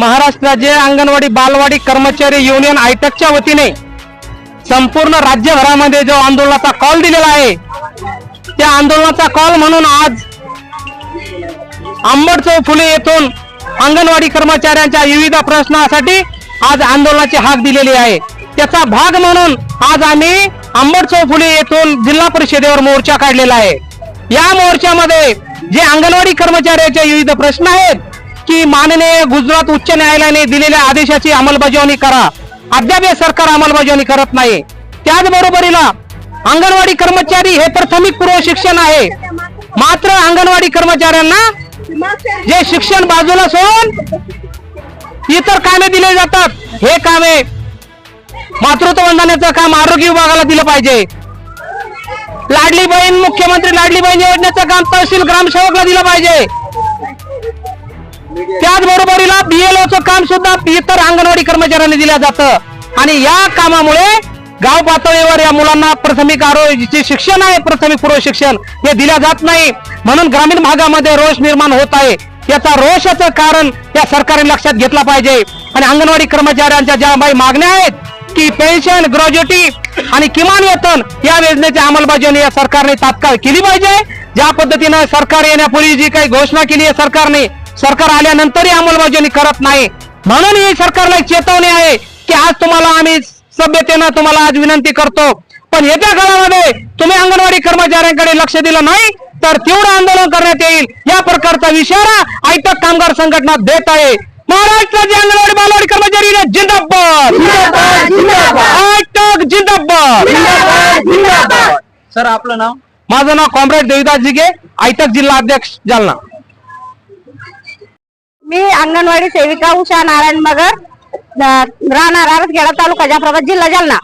महाराष्ट्र राज्य अंगणवाडी बालवाडी कर्मचारी युनियन आयटकच्या वतीने संपूर्ण राज्यभरामध्ये जो आंदोलनाचा कॉल दिलेला आहे त्या आंदोलनाचा कॉल म्हणून आज आंबड चौक फुले येथून अंगणवाडी कर्मचाऱ्यांच्या विविध प्रश्नासाठी आज आंदोलनाची हाक दिलेली आहे. त्याचा भाग म्हणून आज आम्ही आंबड चौक फुले येथून जिल्हा परिषदेवर मोर्चा काढलेला आहे. या मोर्चामध्ये जे अंगणवाडी कर्मचाऱ्याचे विविध प्रश्न आहेत की माननीय गुजरात उच्च न्यायालयाने दिलेल्या आदेशाची अंमलबजावणी करा. अद्याप हे सरकार अंमलबजावणी करत नाही. त्याचबरोबरीला अंगणवाडी कर्मचारी हे प्राथमिक पूर्व शिक्षण आहे. मात्र अंगणवाडी कर्मचाऱ्यांना जे शिक्षण बाजूला सोडून इतर कामे दिले जातात हे कामे मातृत्व वंदनाचं काम आरोग्य विभागाला दिलं पाहिजे. लाडली बहीण मुख्यमंत्री लाडली बहीण योजनेचं काम तहसील ग्रामसेवकला दिलं पाहिजे. त्याचबरोबरीला बीएलओचं काम सुद्धा इतर अंगणवाडी कर्मचाऱ्यांनी दिलं जातं. आणि या कामामुळे गाव पातळीवर या मुलांना प्राथमिक आरोग्याचे शिक्षण आहे प्राथमिक पूर्व शिक्षण हे दिल्या जात नाही. म्हणून ग्रामीण भागामध्ये रोष निर्माण होत आहे. याचा रोषाचं कारण या सरकारने लक्षात घेतला पाहिजे. आणि अंगणवाडी कर्मचाऱ्यांच्या ज्या काही मागण्या आहेत की पेन्शन ग्रॅज्युटी आणि किमान वेतन या योजनेची अंमलबजावणी या सरकारने तात्काळ केली पाहिजे. ज्या पद्धतीनं सरकार येण्यापूर्वी जी काही घोषणा केली आहे सरकारने सरकार आल्यानंतरही अंमलबजावणी करत नाही. म्हणून ही सरकारला एक चेतवणी आहे की आज तुम्हाला आम्ही सभ्यतेनं तुम्हाला आज विनंती करतो. पण येत्या काळामध्ये तुम्ही अंगणवाडी कर्मचाऱ्यांकडे लक्ष दिलं नाही तर तीव्र आंदोलन करण्यात येईल. या प्रकारचा इशारा आयटक कामगार संघटना देत आहे. महाराष्ट्राचे अंगणवाडी बालवाडी कर्मचारी जिंदाबाद. जिंदाबाद सर आपलं नाव? माझं नाव कॉम्रेड देविदास जिगे आयटक जिल्हा अध्यक्ष जालना. मी अंगणवाडी सेविका उषा नारायण मगर अ, राहणार आरसखेडा तालुका जाफराबाद जिल्हा जालना.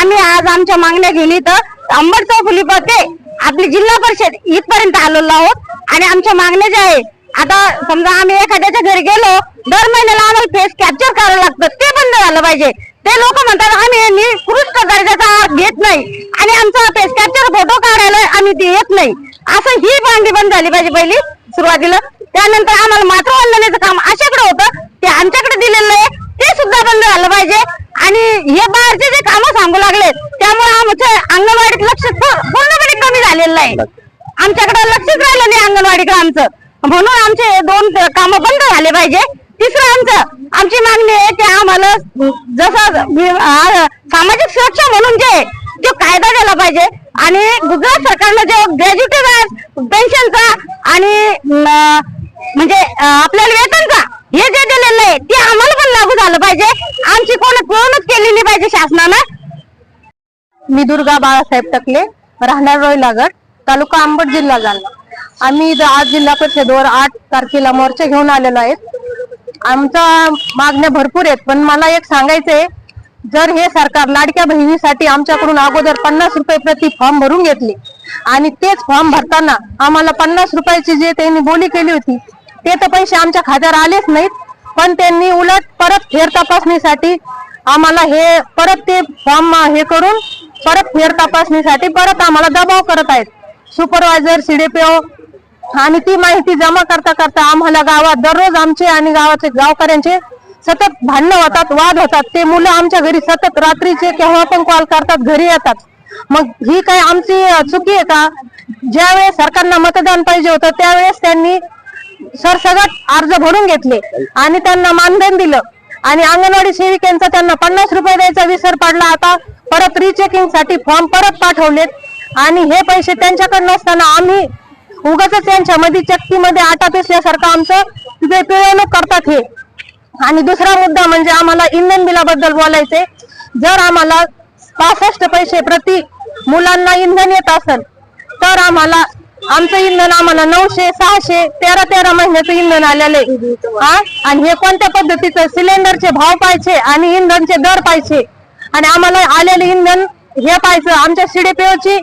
आम्ही आज आमच्या मागण्या घेऊन इथं अंबडचौ फुलीपते आपली जिल्हा परिषद इथपर्यंत आलेलो आहोत. आणि आमच्या मागण्या ज्या आहे आता समजा आम्ही एखाद्याच्या घरी गेलो दर महिन्याला आम्हाला फेस कॅप्चर करावं लागतं. ते बंद झालं पाहिजे. ते लोक म्हणतात आम्ही निकृष्ट दर्जाचा आहार घेत नाही. आणि आमचा फेस कॅप्चर फोटो काढायला आम्ही ते येत नाही. असं ही मागणी बंद झाली पाहिजे पहिली सुरुवातीला. त्यानंतर आम्हाला मातृवंदनेचं काम अशाकडे होतं. ते आमच्याकडे दिलेलं आहे ते सुद्धा बंद झालं पाहिजे. आणि हे बाहेरचे जे कामं सांगू लागले त्यामुळे आमच्या अंगणवाडीत लक्ष पूर्णपणे कमी झालेलं आहे आमच्याकडे लक्षच राहिलं नाही अंगणवाडी आमचं. म्हणून आमचे दोन काम बंद झाले पाहिजे. तिसरं आमचं आमची मागणी आहे की आम्हाला जसं सामाजिक सुरक्षा म्हणून जे जो तो कायदा झाला पाहिजे. आणि गुजरात सरकारनं जो ग्रॅज्युएट पेन्शनचा आणि म्हणजे आपल्याला वेतन का? हे जे दिलेलं आहे ते आम्हाला पण लागू झालं पाहिजे. आमची कोण कोणच केलेली पाहिजे शासनानं. मी दुर्गा बाळासाहेब टकले राहणार रोय लागड तालुका आंबट जिल्हा जालना. आम्ही आज जिल्हा परिषदेवर आठ तारखेला मोर्चा घेऊन आलेलो आहेत. आमच्या मागण्या भरपूर आहेत पण मला एक सांगायचंय जर हे सरकार लाडक्या बहिणीसाठी आमच्याकडून अगोदर पन्नास रुपये प्रति फॉर्म भरून घेतले आणि तेच फॉर्म भरताना आम्हाला पन्नास रुपयाची जे त्यांनी बोली केली होती ते तर पैसे आमच्या खात्यावर आलेच नाहीत पण त्यांनी उलट परत फेर तपासणीसाठी आम्हाला हे परत ते फॉर्म हे करून परत फेर तपासणीसाठी परत आम्हाला दबाव करत आहेत. सुपरवायझर सीडीपीओ आणि ती माहिती जमा करता करता आम्हाला गावात दररोज आमचे आणि गावाचे गावकऱ्यांचे सतत भांडणं होतात वाद होतात. ते मुलं आमच्या घरी सतत रात्रीचे केव्हा पण कॉल करतात घरी येतात. मग ही काय आमची चुकी आहे का? ज्यावेळेस सरकारना मतदान पाहिजे होतं त्यावेळेस त्यांनी सरसगट अर्ज भरून घेतले आणि त्यांना मानधन दिलं. आणि अंगणवाडी सेविकांचा त्यांना पन्नास रुपये द्यायचा विसर पडला. आता परत रिचेकिंगसाठी फॉर्म परत पाठवलेत. आणि हे पैसे त्यांच्याकडनं असताना आम्ही उगाच त्यांच्या मध्ये चक्कीमध्ये आटा पिसल्यासारखं आमचं तिथे पिळवणूक करतात हे. आणि दुसरा मुद्दा म्हणजे आम्हाला इंधन बिलाबद्दल बोलायचे जर आम्हाला पासष्ट पैसे प्रति मुलांना इंधन येत असेल तर आम्हाला आमचं इंधन आम्हाला नऊशे सहाशे तेरा तेरा महिन्याचं इंधन आलेलं आहे. हा? आणि हे कोणत्या पद्धतीचं? सिलेंडरचे भाव पाहिजे आणि इंधनचे दर पाहिजे. आणि आम्हाला आलेले इंधन हे पाहिजे आमच्या सीडीपीओची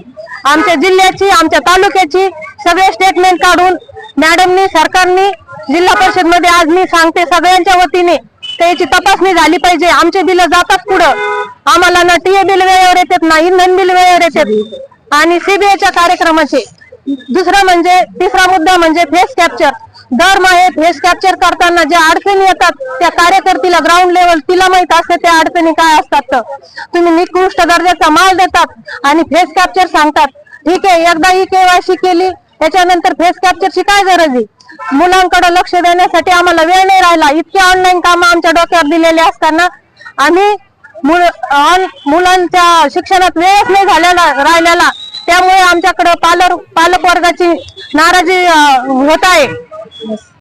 आमच्या जिल्ह्याची आमच्या तालुक्याची. सगळे स्टेटमेंट काढून मॅडमनी सरकारनी जिल्हा परिषदमध्ये आज मी सांगते सगळ्यांच्या वतीने त्याची तपासणी झाली पाहिजे. आमचे बिल जातात पुढं. आम्हाला ना टीए बिल वेळेवर येतात ना इंधन बिल वेळेवर येतात. आणि सीबीआयच्या कार्यक्रमाचे दुसरा म्हणजे तिसरा मुद्दा म्हणजे फेस कॅप्चर दर हे फेस कॅप्चर करताना ज्या अडचणी येतात त्या कार्यकर्तीला ग्राउंड लेवल तिला माहीत असते त्या अडचणी काय असतात तर. तुम्ही निकृष्ट दर्जाचा माल देतात आणि फेस कॅप्चर सांगतात. ठीक आहे एकदा ही केवायसी केली त्याच्यानंतर फेस कॅप्चरची काय गरज आहे? मुलांकडे लक्ष देण्यासाठी आम्हाला वेळ नाही राहिला. इतके ऑनलाईन काम आमच्या डोक्यावर दिलेले असताना आम्ही ऑन- मुलांच्या शिक्षणात वेळच नाही झालेला राहिलेला. त्यामुळे आमच्याकडं पालक पालक वर्गाची नाराजी होत आहे.